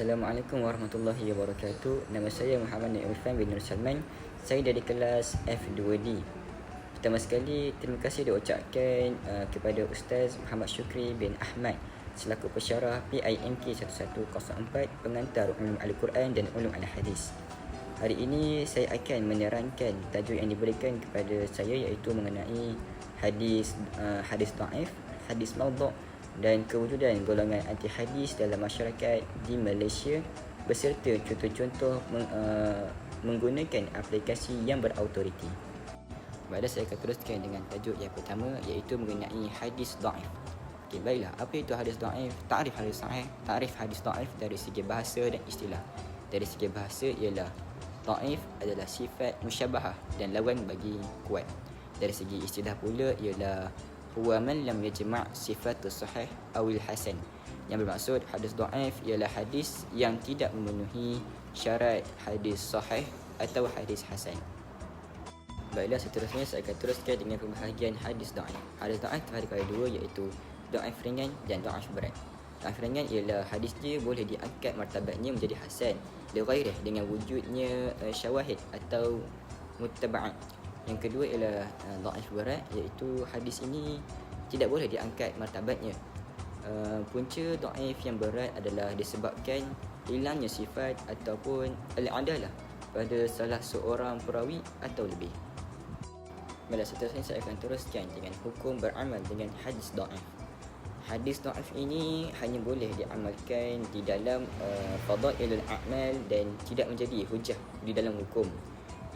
Assalamualaikum warahmatullahi wabarakatuh. Nama saya Muhammad Irfan bin Nur Salman. Saya dari kelas F2D. Pertama sekali, terima kasih diucapkan uh, kepada Ustaz Muhammad Syukri bin Ahmad selaku pesyarah PIMK 1104 pengantar ulum Al-Quran dan ulum Al-Hadis. Hari ini saya akan menerangkan tajuk yang diberikan kepada saya iaitu mengenai hadis uh, hadis dhaif, hadis maudhu' dan kewujudan golongan anti hadis dalam masyarakat di Malaysia beserta contoh-contoh meng, uh, menggunakan aplikasi yang berautoriti. Baiklah saya akan teruskan dengan tajuk yang pertama iaitu mengenai hadis dhaif. Okey, baiklah. Apa itu hadis dhaif? Ta'rif hadis sahih. Ta'rif hadis dhaif dari segi bahasa dan istilah. Dari segi bahasa ialah dhaif adalah sifat musyabahah dan lawan bagi kuat. Dari segi istilah pula ialah huwa man lam yajma' sifat sahih awil hasan yang bermaksud hadis dhaif ialah hadis yang tidak memenuhi syarat hadis sahih atau hadis hasan Baiklah seterusnya saya akan teruskan dengan pembahagian hadis dhaif. Hadis dhaif terbagi kepada dua iaitu dhaif ringan dan dhaif berat. Dhaif ringan ialah hadis dia boleh diangkat martabatnya menjadi hasan li dengan wujudnya uh, syawahid atau muttaba'at yang kedua ialah uh, dhaif berat iaitu hadis ini tidak boleh diangkat martabatnya. Uh, punca dhaif yang berat adalah disebabkan hilangnya sifat ataupun al-adalah pada salah seorang perawi atau lebih. Baiklah seterusnya saya akan teruskan dengan hukum beramal dengan hadis dhaif. Hadis dhaif ini hanya boleh diamalkan di dalam uh, fadailul a'mal dan tidak menjadi hujah di dalam hukum.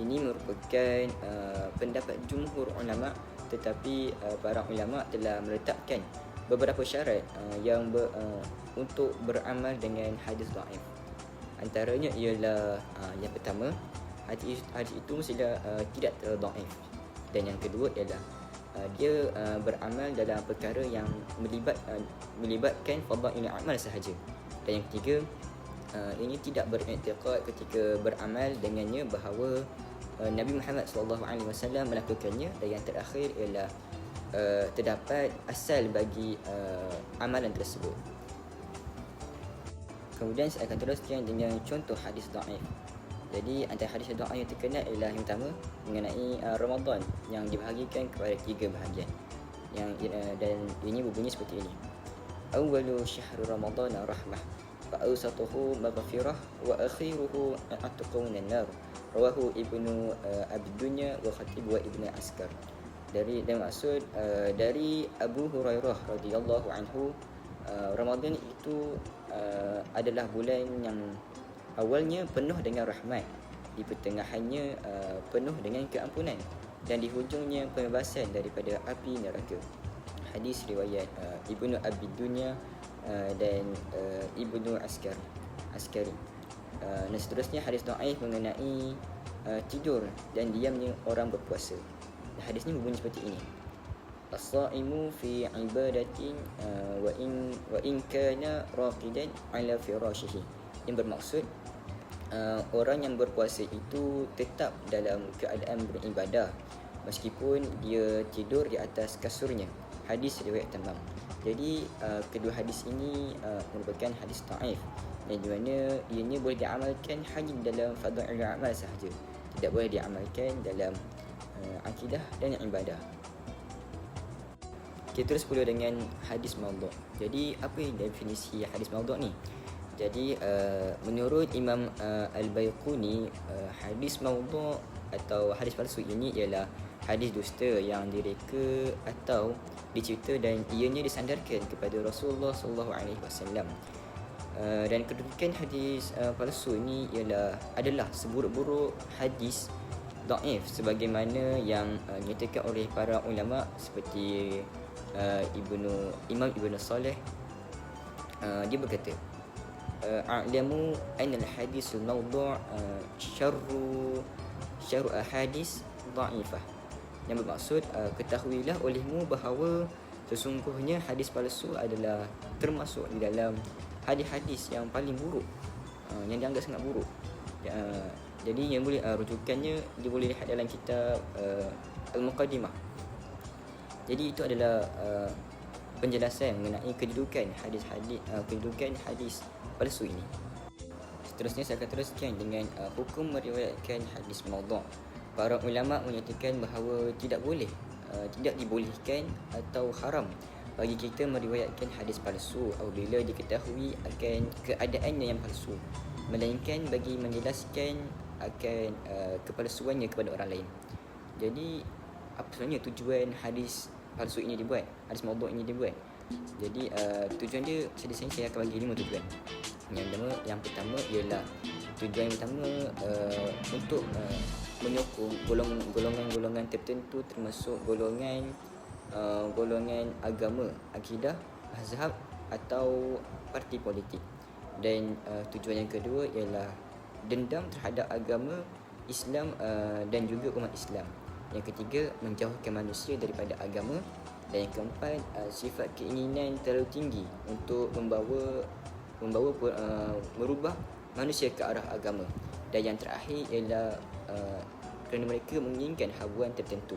Ini merupakan uh, pendapat jumhur ulama tetapi uh, para ulama telah meletakkan beberapa syarat uh, yang ber, uh, untuk beramal dengan hadis dhaif. Antaranya ialah uh, yang pertama hadis hadis itu mestilah uh, tidak terdhaif dan yang kedua ialah uh, dia uh, beramal dalam perkara yang melibat uh, melibatkan fadail amal sahaja dan yang ketiga uh, ini tidak beriktikad ketika beramal dengannya bahawa uh, Nabi Muhammad wasallam melakukannya dan yang terakhir ialah uh, terdapat asal bagi uh, amalan tersebut kemudian saya akan teruskan dengan contoh hadis dhaif jadi antara hadis doa yang terkenal ialah yang pertama mengenai uh, Ramadan yang dibahagikan kepada tiga bahagian. Yang uh, dan ini berbunyi seperti ini. Awwalu syahrul Ramadan rahmah akhiruhu atqun an-nar. Rawahu Ibnu uh, Abi Dunya wa Khatib wa Ibnu Askar. Dari dan maksud uh, dari Abu Hurairah radhiyallahu anhu uh, Ramadan itu uh, adalah bulan yang awalnya penuh dengan rahmat di pertengahannya uh, penuh dengan keampunan dan di hujungnya pembebasan daripada api neraka hadis riwayat uh, Ibnu Abi Dunya uh, dan uh, Ibnu Askar Askari. Uh, dan seterusnya hadis dhaif mengenai uh, tidur dan diamnya orang berpuasa. Dan hadis ini berbunyi seperti ini. As-sa'imu fi ibadatin uh, wa in wa in kana raqidan ala firashihi. Yang bermaksud uh, orang yang berpuasa itu tetap dalam keadaan beribadah meskipun dia tidur di atas kasurnya hadis riwayat tamam jadi uh, kedua hadis ini uh, merupakan hadis taif dan di mana ianya boleh diamalkan hanya dalam fadhil amal sahaja tidak boleh diamalkan dalam uh, akidah dan ibadah kita terus pula dengan hadis maudhu. Jadi apa yang definisi hadis maudhu ni? Jadi uh, menurut Imam uh, Al-Baiquni uh, hadis maudhu atau hadis palsu ini ialah hadis dusta yang direka atau dicerita dan ianya disandarkan kepada Rasulullah sallallahu alaihi wasallam. Dan kedudukan hadis uh, palsu ini ialah adalah seburuk-buruk hadis dhaif sebagaimana yang uh, dinyatakan oleh para ulama seperti uh, Ibnu Imam Ibnu Saleh uh, dia berkata a'lamu anna al-hadis al-mawdu' syarru syarru ahadis dha'ifah yang bermaksud uh, ketahuilah olehmu bahawa sesungguhnya hadis palsu adalah termasuk di dalam hadis-hadis yang paling buruk uh, yang dianggap sangat buruk uh, jadi yang boleh uh, rujukannya dia boleh lihat dalam kitab uh, al-muqaddimah jadi itu adalah uh, penjelasan mengenai kedudukan hadis-hadis uh, kedudukan hadis palsu ini. Seterusnya saya akan teruskan dengan uh, hukum meriwayatkan hadis maudhu'. Para ulama menyatakan bahawa tidak boleh, uh, tidak dibolehkan atau haram bagi kita meriwayatkan hadis palsu apabila diketahui akan keadaannya yang palsu melainkan bagi menjelaskan akan uh, kepalsuannya kepada orang lain. Jadi apa sebenarnya tujuan hadis palsu ini dibuat? Hadis maudhu' ini dibuat. Jadi uh, tujuan dia saya saya akan bagi lima tujuan. Yang pertama yang pertama ialah tujuan yang pertama uh, untuk uh, menyokong golongan-golongan tertentu termasuk golongan uh, golongan agama, akidah, mazhab atau parti politik. Dan uh, tujuan yang kedua ialah dendam terhadap agama Islam uh, dan juga umat Islam. Yang ketiga menjauhkan manusia daripada agama dan yang keempat uh, sifat keinginan terlalu tinggi untuk membawa membawa uh, merubah manusia ke arah agama. Dan yang terakhir ialah uh, kerana mereka menginginkan habuan tertentu.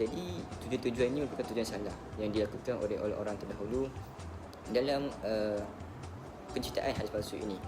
Jadi tujuan-tujuan ini merupakan tujuan salah yang dilakukan oleh orang terdahulu dalam uh, penciptaan hadis palsu ini.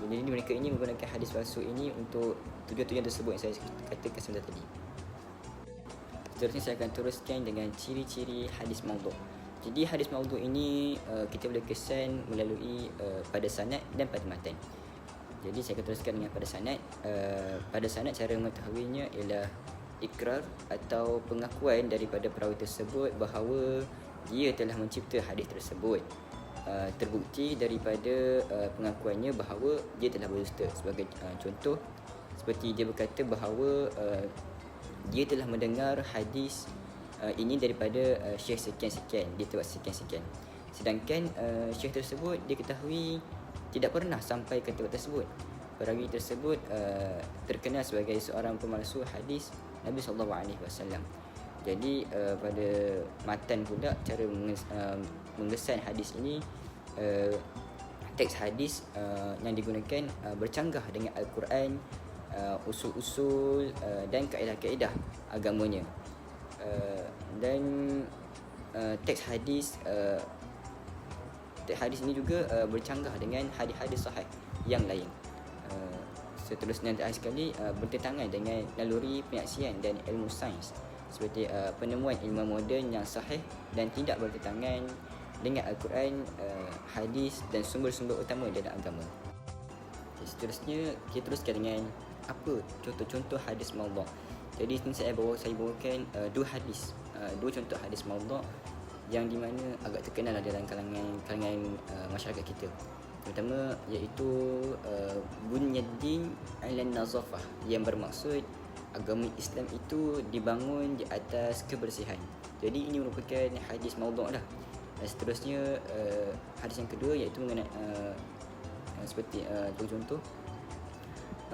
Jadi mereka ini menggunakan hadis palsu ini untuk tujuan-tujuan tersebut yang saya katakan sebentar tadi. Seterusnya saya akan teruskan dengan ciri-ciri hadis maudhu'. Jadi hadis maudhu' ini uh, kita boleh kesan melalui uh, pada sanad dan pada matan. Jadi saya akan teruskan dengan pada sanad. Uh, pada sanad cara mengetahuinya ialah ikrar atau pengakuan daripada perawi tersebut bahawa dia telah mencipta hadis tersebut. Uh, terbukti daripada uh, pengakuannya bahawa dia telah berdusta. Sebagai uh, contoh seperti dia berkata bahawa uh, dia telah mendengar hadis uh, ini daripada uh, syekh sekian-sekian. Dia telah sekian-sekian. Sedangkan uh, syekh tersebut dia ketahui tidak pernah sampai ke tempat tersebut perawi tersebut uh, terkenal sebagai seorang pemalsu hadis Nabi sallallahu alaihi wasallam. Jadi uh, pada matan pula cara menges, uh, mengesan hadis ini uh, teks hadis uh, yang digunakan uh, bercanggah dengan al-Quran uh, usul-usul uh, dan kaedah-kaedah agamanya. Uh, dan uh, teks hadis uh, hadis ini juga uh, bercanggah dengan hadis-hadis sahih yang lain. Uh, seterusnya terakhir sekali uh, bertentangan dengan naluri penyaksian dan ilmu sains seperti uh, penemuan ilmu moden yang sahih dan tidak bertentangan dengan Al-Quran, uh, hadis dan sumber-sumber utama dalam agama. Okay, seterusnya kita teruskan dengan apa contoh-contoh hadis maudhu'. Jadi sini saya bawa saya bawakan uh, dua hadis, uh, dua contoh hadis maudhu' yang di mana agak terkenal dalam kalangan kalangan uh, masyarakat kita pertama iaitu uh, bunyaddin ala nazafah yang bermaksud agama Islam itu dibangun di atas kebersihan. Jadi ini merupakan hadis maudhu' lah. Dan seterusnya uh, hadis yang kedua iaitu mengenai uh, uh, seperti uh, contoh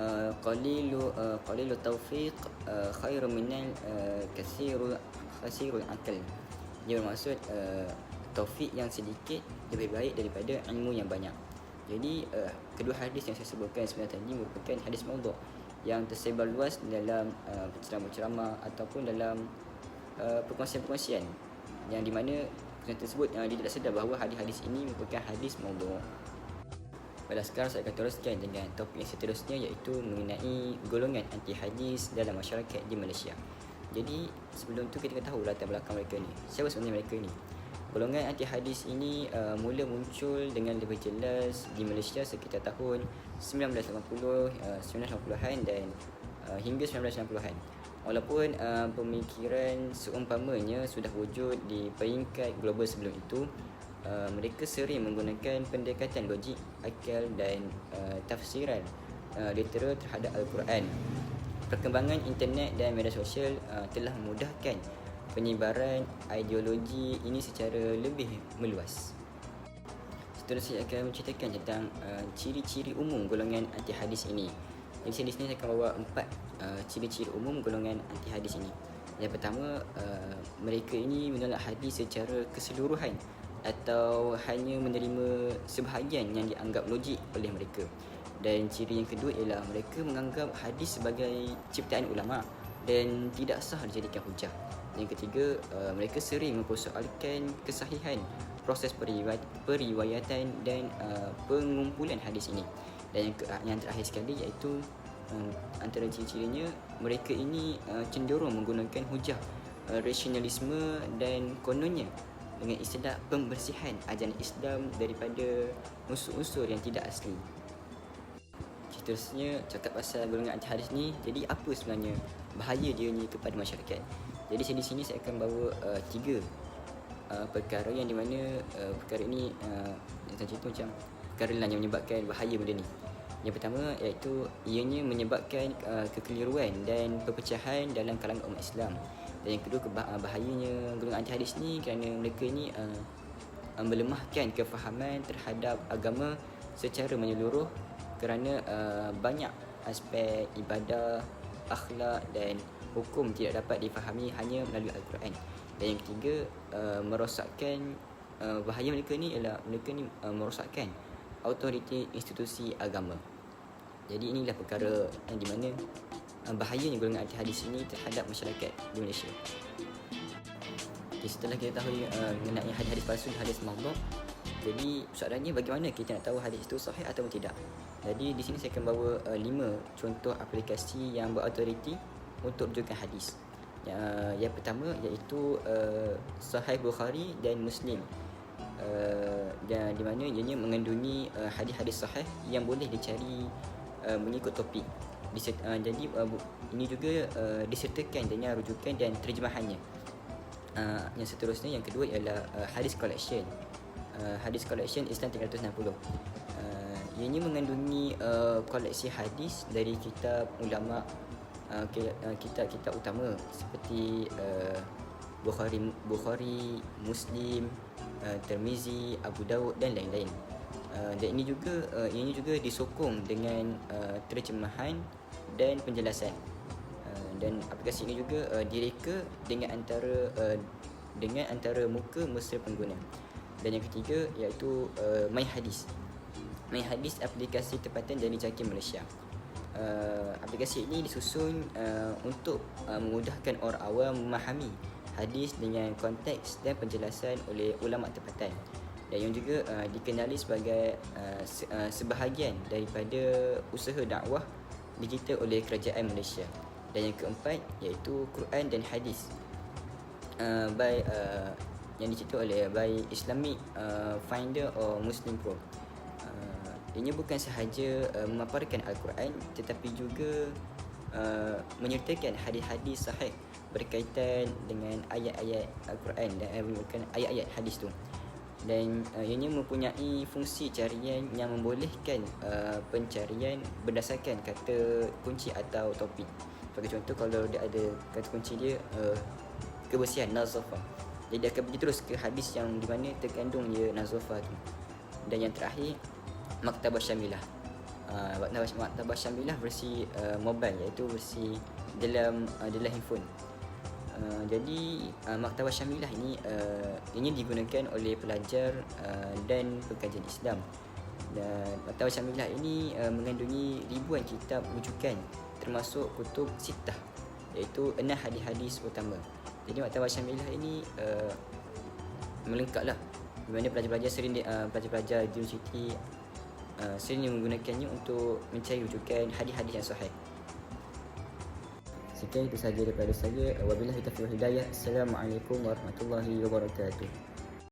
uh, qalilu uh, qalilu tawfiq uh, khairu minal uh, katsiru khasirul akal. Dia bermaksud uh, taufik yang sedikit lebih baik daripada ilmu yang banyak. Jadi uh, kedua hadis yang saya sebutkan sebenarnya tadi merupakan hadis maudhu yang tersebar luas dalam uh, ceramah-ceramah ataupun dalam uh, perkongsian-perkongsian yang di mana yang tersebut uh, dia tidak sedar bahawa hadis-hadis ini merupakan hadis maudhu. Pada sekarang saya akan teruskan dengan topik yang seterusnya iaitu mengenai golongan anti hadis dalam masyarakat di Malaysia. Jadi sebelum tu kita tahu latar belakang mereka ni. Siapa sebenarnya mereka ni? Golongan anti hadis ini uh, mula muncul dengan lebih jelas di Malaysia sekitar tahun 1980, uh, 1980-an dan uh, hingga 1990-an. Walaupun uh, pemikiran seumpamanya sudah wujud di peringkat global sebelum itu, uh, mereka sering menggunakan pendekatan logik, akal dan uh, tafsiran uh, literal terhadap Al-Quran. Perkembangan internet dan media sosial uh, telah memudahkan penyebaran ideologi ini secara lebih meluas. Seterusnya saya akan menceritakan tentang uh, ciri-ciri umum golongan anti hadis ini. Di sini saya akan bawa empat uh, ciri-ciri umum golongan anti hadis ini. Yang pertama, uh, mereka ini menolak hadis secara keseluruhan atau hanya menerima sebahagian yang dianggap logik oleh mereka. Dan ciri yang kedua ialah mereka menganggap hadis sebagai ciptaan ulama dan tidak sah dijadikan hujah. Yang ketiga, uh, mereka sering mempersoalkan kesahihan proses periwayat, periwayatan dan uh, pengumpulan hadis ini. dan yang, ke, yang terakhir sekali iaitu uh, antara ciri-cirinya mereka ini uh, cenderung menggunakan hujah uh, rasionalisme dan kononnya dengan istilah pembersihan ajaran Islam daripada unsur-unsur yang tidak asli. Seterusnya cakap pasal golongan anti hadis ni, jadi apa sebenarnya bahaya dia ni kepada masyarakat? Jadi di sini saya akan bawa uh, tiga uh, perkara yang di mana uh, perkara ini uh, saya cerita macam perkara lain yang menyebabkan bahaya benda ni. Yang pertama iaitu ianya menyebabkan uh, kekeliruan dan perpecahan dalam kalangan umat Islam. Dan yang kedua uh, bahayanya golongan anti hadis ni kerana mereka ni uh, melemahkan kefahaman terhadap agama secara menyeluruh kerana uh, banyak aspek ibadah, akhlak dan hukum tidak dapat difahami hanya melalui Al-Quran. Dan yang ketiga, uh, merosakkan uh, bahaya mereka ni ialah mereka ni uh, merosakkan autoriti institusi agama. Jadi inilah perkara yang di mana uh, bahayanya golongan anti hadis ini terhadap masyarakat di Malaysia. Okay, setelah kita tahu uh, mengenai hadis-hadis palsu dan hadis mahdhuf, jadi soalannya bagaimana kita nak tahu hadis itu sahih atau tidak? Jadi di sini saya akan bawa uh, lima contoh aplikasi yang berautoriti untuk rujukan hadis. Uh, yang pertama iaitu uh, Sahih Bukhari dan Muslim. Uh, dan di mana ianya mengandungi uh, hadis-hadis sahih yang boleh dicari uh, mengikut topik. Disert, uh, jadi uh, ini juga uh, disertakan dengan rujukan dan terjemahannya. Uh, yang seterusnya yang kedua ialah uh, hadis collection. Uh, hadis collection Islam 360. Ianya mengandungi uh, koleksi hadis dari kitab ulama Uh, uh, kitab-kitab utama seperti uh, Bukhari Bukhari Muslim uh, Tirmizi Abu Daud dan lain-lain. Uh, dan ini juga uh, ini juga disokong dengan uh, terjemahan dan penjelasan. Uh, dan aplikasi ini juga uh, direka dengan antara uh, dengan antara muka mesra pengguna. Dan yang ketiga iaitu uh, My Hadis. My Hadis aplikasi tempatan dari Jaki Malaysia. Uh, aplikasi ini disusun uh, untuk uh, memudahkan orang awam memahami hadis dengan konteks dan penjelasan oleh ulama tempatan. Dan yang juga uh, dikenali sebagai uh, se- uh, sebahagian daripada usaha dakwah digital oleh kerajaan Malaysia. Dan yang keempat iaitu Quran dan hadis. Uh, by uh, yang dicipta oleh by Islamic uh, Finder or Muslim Pro Ianya bukan sahaja uh, memaparkan Al-Quran tetapi juga uh, menyertakan hadis-hadis sahih berkaitan dengan ayat-ayat Al-Quran dan uh, ayat-ayat hadis tu. Dan uh, ianya mempunyai fungsi carian yang membolehkan uh, pencarian berdasarkan kata kunci atau topik. Sebagai contoh kalau dia ada kata kunci dia uh, kebersihan nazafah. Jadi dia akan pergi terus ke hadis yang di mana terkandung dia nazafah tu. Dan yang terakhir Maktabah Syamilah. Uh, Maktabah, Maktabah Syamilah versi uh, mobile iaitu versi dalam uh, dalam handphone. Uh, jadi uh, Maktabah Syamilah ini uh, ini digunakan oleh pelajar uh, dan pekajian Islam. Dan Maktabah Syamilah ini uh, mengandungi ribuan kitab rujukan termasuk kutub sitah iaitu enam hadis-hadis utama. Jadi Maktabah Syamilah ini uh, melengkaplah di mana pelajar-pelajar sering uh, pelajar-pelajar di universiti uh, sering menggunakannya untuk mencari rujukan hadis-hadis yang sahih. Sekian itu sahaja daripada saya. Wabillahi taufiq hidayah. Assalamualaikum warahmatullahi wabarakatuh.